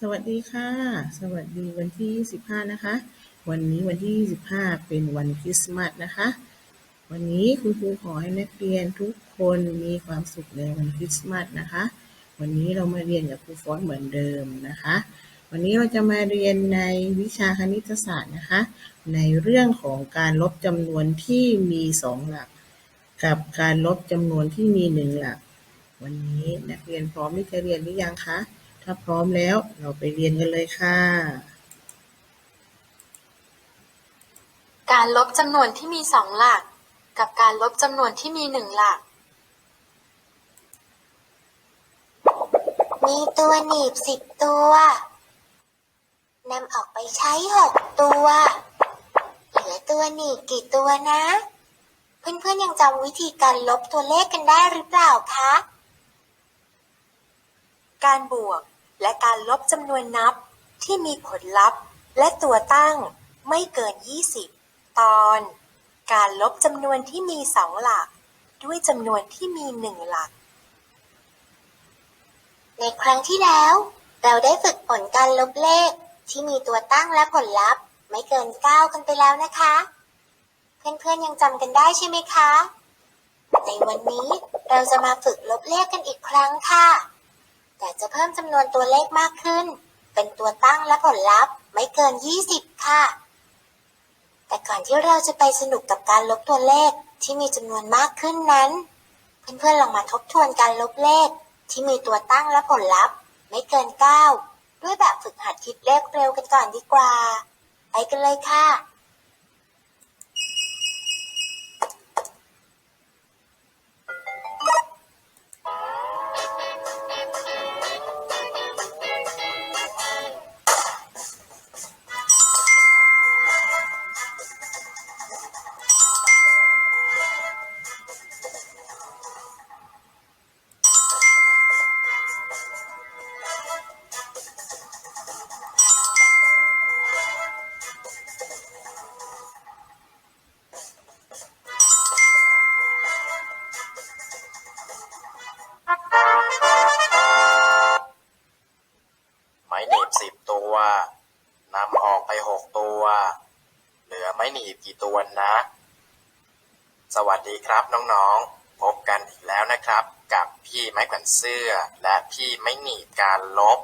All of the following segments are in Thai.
สวัสดีค่ะ สวัสดีวันที่25นะคะ วันนี้วันที่25เป็นวันคริสต์มาสนะคะ วันนี้คุณครูขอให้นักเรียนทุกคนมีความสุขในวันคริสต์มาสนะคะ วันนี้เรามาเรียนกับครูฟอนเหมือนเดิมนะคะ วันนี้เราจะมาเรียนในวิชาคณิตศาสตร์นะคะ ในเรื่องของการลบจำนวนที่มีสองหลัก กับการลบจำนวนที่มีหนึ่งหลัก วันนี้นักเรียนพร้อมที่จะเรียนหรือยังคะ ถ้าพร้อมแล้วเราไปเรียนกันเลยค่ะ การลบจำนวนที่มีสองหลัก กับการลบจำนวนที่มีหนึ่งหลัก มีตัวหนีบสิบตัวนำออกไปใช้หกตัว เหลือตัวหนีบกี่ตัวนะ เพื่อนๆยังจำวิธีการลบตัวเลขกันได้หรือเปล่าคะ การบวก และการลบจำนวนนับที่มีผลลัพธ์และตัวตั้งไม่เกิน 20 ตอน การลบจำนวนที่มีสองหลัก ด้วยจำนวนที่มีหนึ่งหลัก ในครั้งที่แล้ว เราได้ฝึกผลการลบเลขที่มีตัวตั้งและผลลัพธ์ ไม่เกิน 9 กันไปแล้วนะคะ เพื่อนๆยังจำกันได้ใช่ไหมคะ ในวันนี้เราจะมาฝึกลบเลขกันอีกครั้งค่ะ แต่จะเพิ่มจำนวนตัวเลขมากขึ้น เป็นตัวตั้งและผลลัพธ์ไม่เกิน 20 ค่ะ แต่ก่อนที่เราจะไปสนุกกับการลบตัวเลขที่มีจำนวนมากขึ้นนั้น เพื่อนๆลองมาทบทวนการลบเลขที่มีตัวตั้งและผลลัพธ์ไม่เกิน 9 ด้วยแบบฝึกหัดคิดเลขเร็วกันก่อนดีกว่า ไปกันเลยค่ะ กี่ตัวนะ สวัสดีครับน้องๆ พบกันอีกแล้วนะครับ กับพี่ไม้แขวนเสื้อ และพี่ไม้หนีบการลบ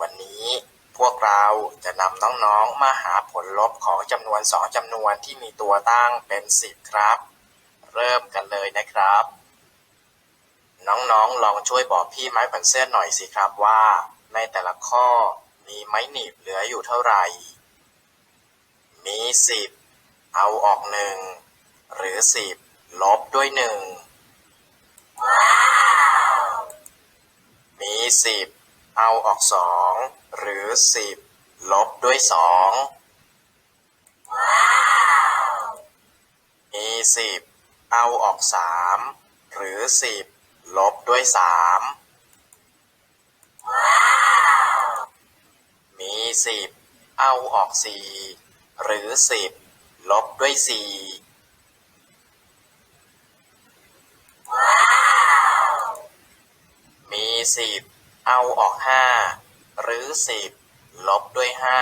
วันนี้พวกเราจะนำน้องๆ มาหาผลลบของจำนวนสองจำนวนที่มีตัวตั้งเป็นสิบครับ เริ่มกันเลยนะครับ น้องๆ ลองช่วยบอกพี่ไม้ขวนเสื้อหน่อยสิครับว่า ในแต่ละข้อมีไม้หนีบเหลืออยู่เท่าไหร่มีสิบ เอาออกหนึ่งหรือสิบลบด้วยหนึ่งมีสิบเอาออกสองหรือสิบลบด้วยสองมีสิบเอาออกสามหรือสิบลบด้วยสามมีสิบเอาออกสี่หรือสิบ ลบด้วยสี่มีสิบเอาออกห้าหรือสิบลบด้วยห้า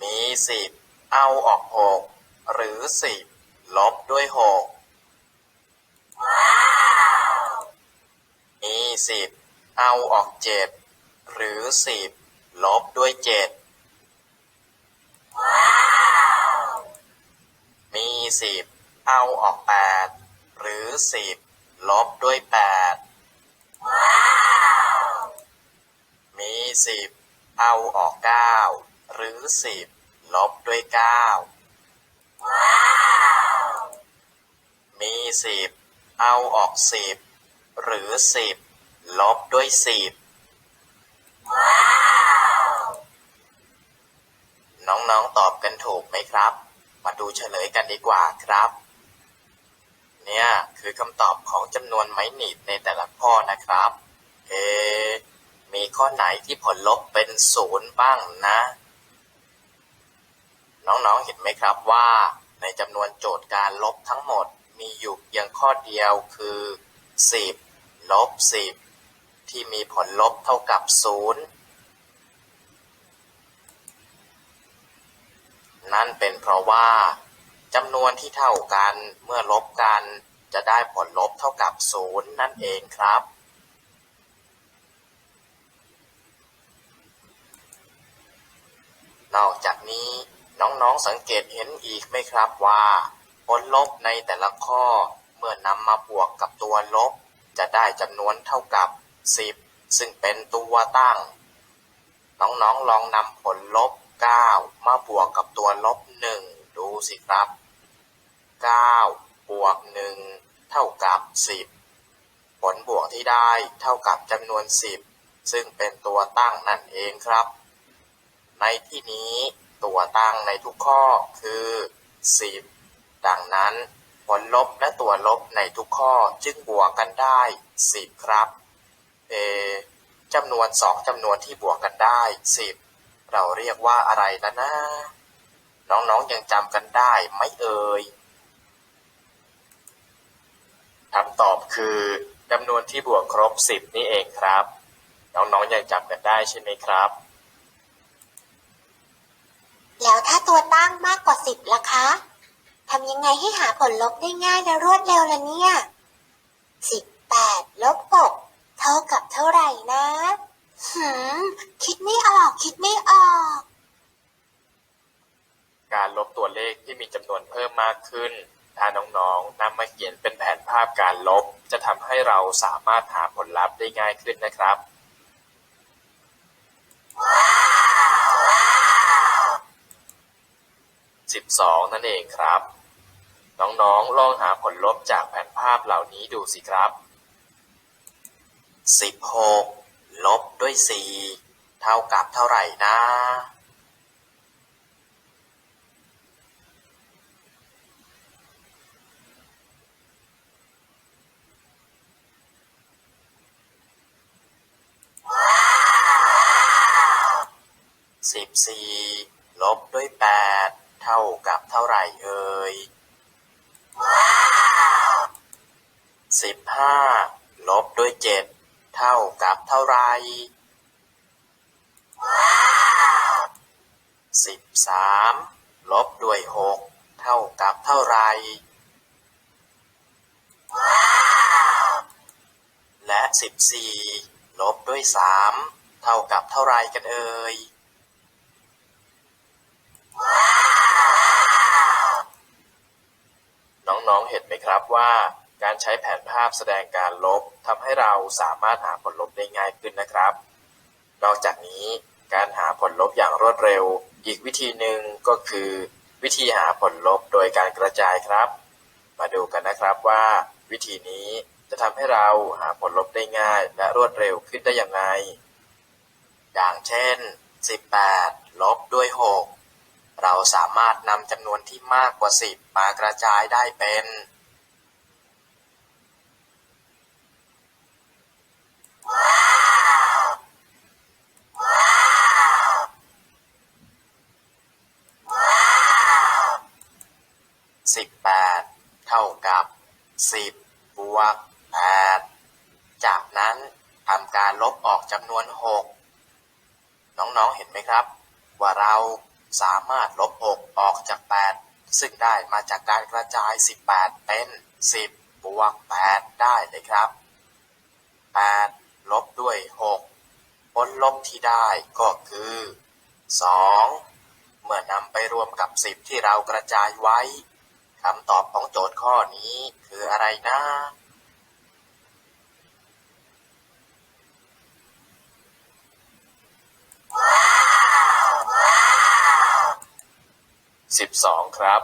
มีสิบเอาออกหกหรือสิบลบด้วยหกมีสิบเอาออกเจ็ดหรือสิบลบด้วยเจ็ด มีสิบเอาออกแปดหรือสิบลบด้วยแปดมีสิบเอาออกเก้าหรือสิบลบด้วยเก้ามีสิบเอาออกสิบหรือสิบลบด้วยสิบ น้องๆตอบกันถูกไหมครับ มาดูเฉลยกันดีกว่าครับ เนี่ยคือคำตอบของจำนวนไม้หนีบในแต่ละข้อนะครับ เอ มีข้อไหนที่ผลลบเป็นศูนย์บ้างนะ น้องๆเห็นไหมครับว่าในจำนวนโจทย์การลบทั้งหมดมีอยู่เพียงข้อเดียวคือ 10 ลบ 10 ที่มีผลลบเท่ากับศู นั่นเป็นเพราะว่าจำนวนที่เท่ากันเมื่อลบกันจะได้ผลลบเท่ากับศูนย์นั่นเองครับ นอกจากนี้น้องๆสังเกตเห็นอีกไหมครับว่า ผลลบในแต่ละข้อเมื่อนำมาบวกกับตัวลบ จะได้จำนวนเท่ากับ 10 ซึ่งเป็นตัวตั้ง น้องๆลองนำผลลบ 9มาบวกกับตัวลบ1ดูสิครับ9บวก1เท่ากับ10ผลบวกที่ได้เท่ากับจำนวน10ซึ่งเป็นตัวตั้งนั่นเองครับ ในที่นี้ตัวตั้งในทุกข้อคือ10ดังนั้นผลลบและตัวลบในทุกข้อจึงบวกกันได้10ครับ เอจำนวน2จำนวนที่บวกกันได้10 เราเรียกว่าอะไรนะนะ น้องๆยังจำกันได้ไหมเอ่ยคำตอบคือจำนวนที่บวกครบ 10 นี่เองครับ น้องๆยังจำกันได้ใช่ไหมครับ แล้วถ้าตัวตั้งมากกว่าสิบล่ะคะทำยังไงให้หาผลลบได้ง่ายและรวดเร็วล่ะเนี่ยสิบแปดลบหกเท่ากับเท่าไหร่นะ หืม คิดไม่ออก คิดไม่ออก การลบตัวเลขที่มีจำนวนเพิ่มมากขึ้น ถ้าน้องๆนำมาเขียนเป็นแผนภาพการลบ จะทำให้เราสามารถหาผลลัพธ์ได้ง่ายขึ้นนะครับ12นั่นเองครับ น้องๆ ลองหาผลลบจากแผนภาพเหล่านี้ดูสิครับ16 ลบด้วย4เท่ากับเท่าไหร่นะสิบสี่ลบด้วยแปดเท่ากับเท่าไหร่เอ่ยสิบห้าลบด้วยเจ็ดเท่ากับเท่าไหร่ สิบสามลบด้วยหกเท่ากับเท่าไรและสิบสี่ลบด้วยสามเท่ากับเท่าไรกันเอ่ยน้องๆเห็นไหมครับว่า การใช้แผนภาพแสดงการลบทำให้เราสามารถหาผลลบได้ง่ายขึ้นนะครับ นอกจากนี้การหาผลลบอย่างรวดเร็ว อีกวิธีหนึ่งก็คือ วิธีหาผลลบโดยการกระจายครับ มาดูกันนะครับว่า วิธีนี้จะทำให้เราหาผลลบได้ง่ายและรวดเร็วขึ้นได้อย่างไร อย่างเช่น 18 ลบด้วย 6 เราสามารถนำจำนวนที่มากกว่า 10 มากระจายได้เป็น 18เท่ากับ10บวก8จากนั้นทำการลบออกจำนวน6น้องๆเห็นไหมครับ ว่าเราสามารถลบ6ออกจาก8ซึ่งได้มาจากการกระจาย 18 เป็น 10 บวก 8 ได้เลยครับ 8 ลบด้วย6ผลลบที่ได้ก็คือ2เมื่อนำไปรวมกับ10ที่เรากระจายไว้คำตอบของโจทย์ข้อนี้คืออะไรนะสิบสองครับ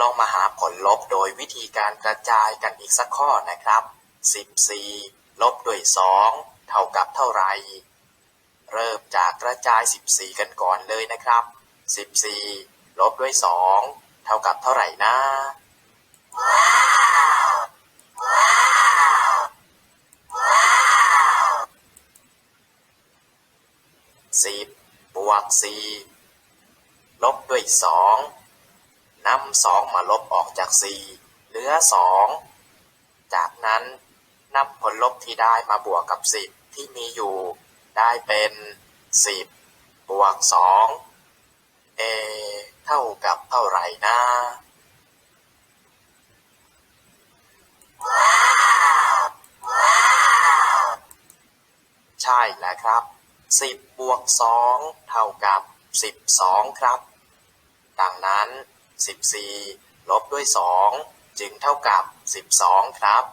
ลองมาหาผ ลบโดยวิธีการกระจายกันอีกสักข้อนะครับ 14 ลบด้วย 2 เท่ากับเท่าไหร่ เริ่มจากกระจาย 14 กันก่อนเลยนะครับ 14 ลบด้วย 2 เท่ากับเท่าไหร่นะสิบบวกสี่ลบด้วยสอง นำสองมาลบออกจากสี่เหลือสองจากนั้นนำผลลบที่ได้มาบวกกับสิบที่มีอยู่ ได้เป็นสิบบวกสองเอเท่ากับเท่าไหร่นะใช่แหละครับสิบบวกสองเท่ากับสิบสองครับ ดังนั้น สิบสี่ลบด้วยสองจึงเท่ากับสิบสองครับ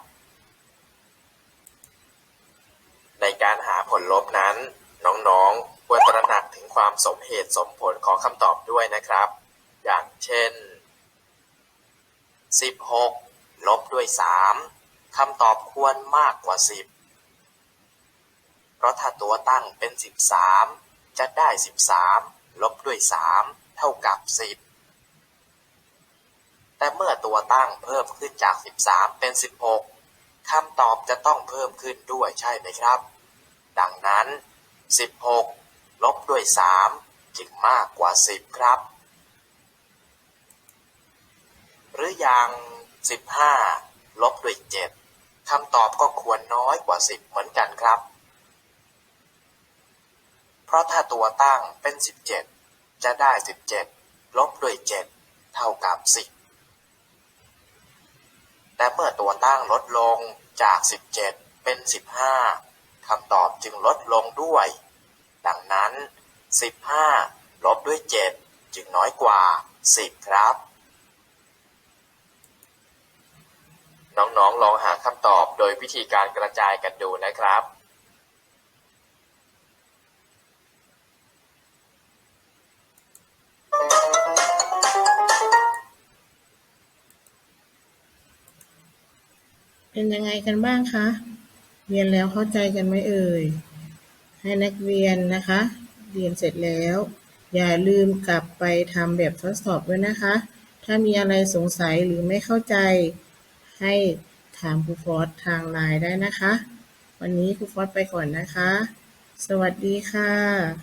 ในการหาผลลบนั้น น้องๆ ควรตระหนักถึงความสมเหตุสมผลของคำตอบด้วยนะครับ อย่างเช่น 16 ลบด้วย 3 คำตอบควรมากกว่า 10 เพราะถ้าตัวตั้งเป็น 13 จะได้ 13 ลบด้วย 3 เท่ากับ 10 แต่เมื่อตัวตั้งเพิ่มขึ้นจาก 13 เป็น 16 คำตอบจะต้องเพิ่มขึ้นด้วยใช่ไหมครับ ดังนั้น 16 ลบด้วย 3 จึงมากกว่า 10 ครับ หรืออย่าง 15 ลบด้วย 7 คำตอบก็ควรน้อยกว่า 10 เหมือนกันครับ เพราะถ้าตัวตั้งเป็น 17 จะได้ 17 ลบด้วย 7 เท่ากับ 10 แต่เมื่อตัวตั้งลดลงจาก 17 เป็น 15 คำตอบจึงลดลงด้วย ดังนั้น 15 ลบด้วย 7 จึงน้อยกว่า 10 ครับ น้องๆ ลองหาคำตอบโดยวิธีการกระจายกันดูนะครับ เป็นยังไงกันบ้างคะ เรียนแล้วเข้าใจกันไหมเอ่ย ให้นักเรียนนะคะ เรียนเสร็จแล้ว อย่าลืมกลับไปทำแบบทดสอบด้วยนะคะ ถ้ามีอะไรสงสัยหรือไม่เข้าใจ ให้ถามครูฟอสทางไลน์ได้นะคะ วันนี้ครูฟอสไปก่อนนะคะ สวัสดีค่ะ